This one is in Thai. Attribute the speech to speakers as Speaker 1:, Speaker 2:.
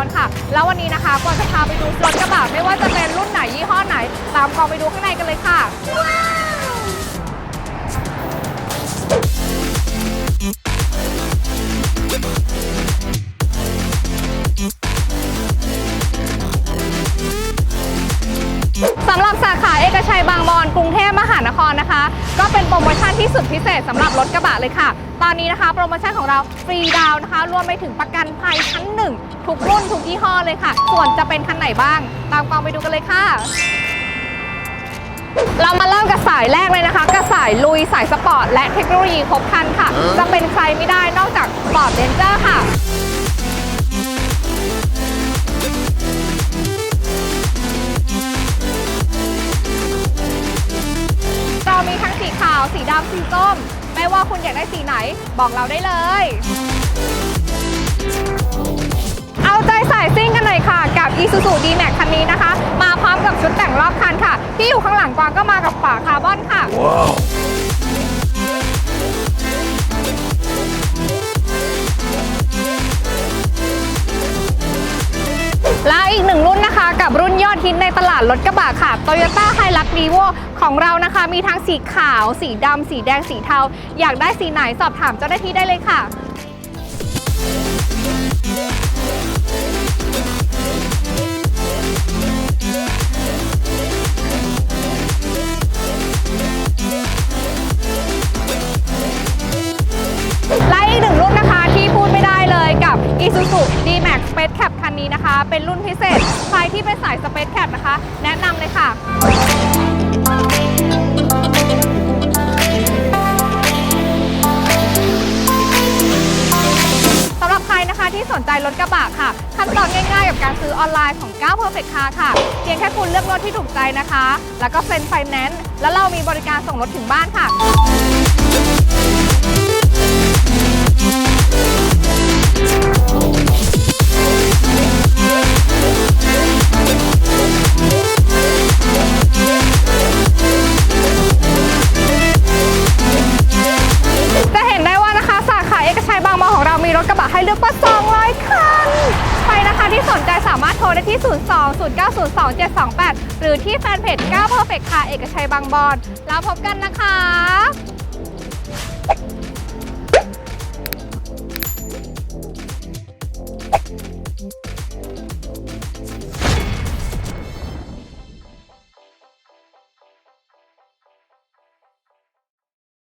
Speaker 1: อนค่ะ แล้ววันนี้นะคะกวางจะพาไปดูรถกระบะไม่ว่าจะเป็นรุ่นไหนยี่ห้อไหน ตามกวางไปดูข้างในกันเลยค่ะสำหรับสาขาเอกชัยบางบอนกรุงเทพมหานครนะคะ ก็เป็นโปรโมชั่นที่สุดพิเศษสำหรับรถกระบะเลยค่ะ ตอนนี้นะคะ โปรโมชั่นของเราฟรีดาวน์นะคะรวมไปถึงประกันภัยชั้นหนึ่ง ทุกรุ่นทุกยี่ห้อเลยค่ะ ส่วนจะเป็นคันไหนบ้าง ตามกองไปดูกันเลยค่ะ เรามาเริ่มกับสายแรกเลยนะคะกับสายลุยสายสปอร์ตและเทคโนโลยีครบครันค่ะ จะเป็นใครไม่ได้นอกจากฟอร์ดเรนเจอร์ค่ะเรามีทั้งสีขาว สีดำสีส้ม ไม่ว่าคุณอยากได้สีไหน บอกเราได้เลย Isuzu D-Max คันนี้นะคะ มาพร้อมกับชุดแต่งรอบคันค่ะ ที่อยู่ข้างหลังกวางก็มากับฝาคาร์บอนค่ะและอีกหนึ่งรุ่นนะคะ กับรุ่นยอดฮิตในตลาดรถกระบะค่ะ Toyota Hilux Revo ของเรานะคะ มีทั้งสีขาว สีดำ สีแดง สีเทา อยากได้สีไหนสอบถามเจ้าหน้าที่ได้เลยค่ะและ D-Max Space Cap คันนี้นะคะ เป็นรุ่นพิเศษ ใครที่เป็นสาย Space Cap นะคะ แนะนำเลยค่ะสำหรับใครนะคะที่สนใจรถกระบะค่ะ ขั้นตอนง่ายๆ กับการซื้อออนไลน์ของ 9 Perfect Car ค่ะเพียงแค่คุณเลือกรถที่ถูกใจนะคะ แล้วก็เซ็นไฟแนนซ์แล้วเรามีบริการส่งรถถึงบ้านค่ะจะ ถกระบะให้เลือกกว่า 200 คัน ใครนะคะที่สนใจสามารถโทรได้ที่ 02 0902 728 หรือที่แฟนเพจ9 Perfect Car เอกชัยบางบอน แล้วพบกันนะคะ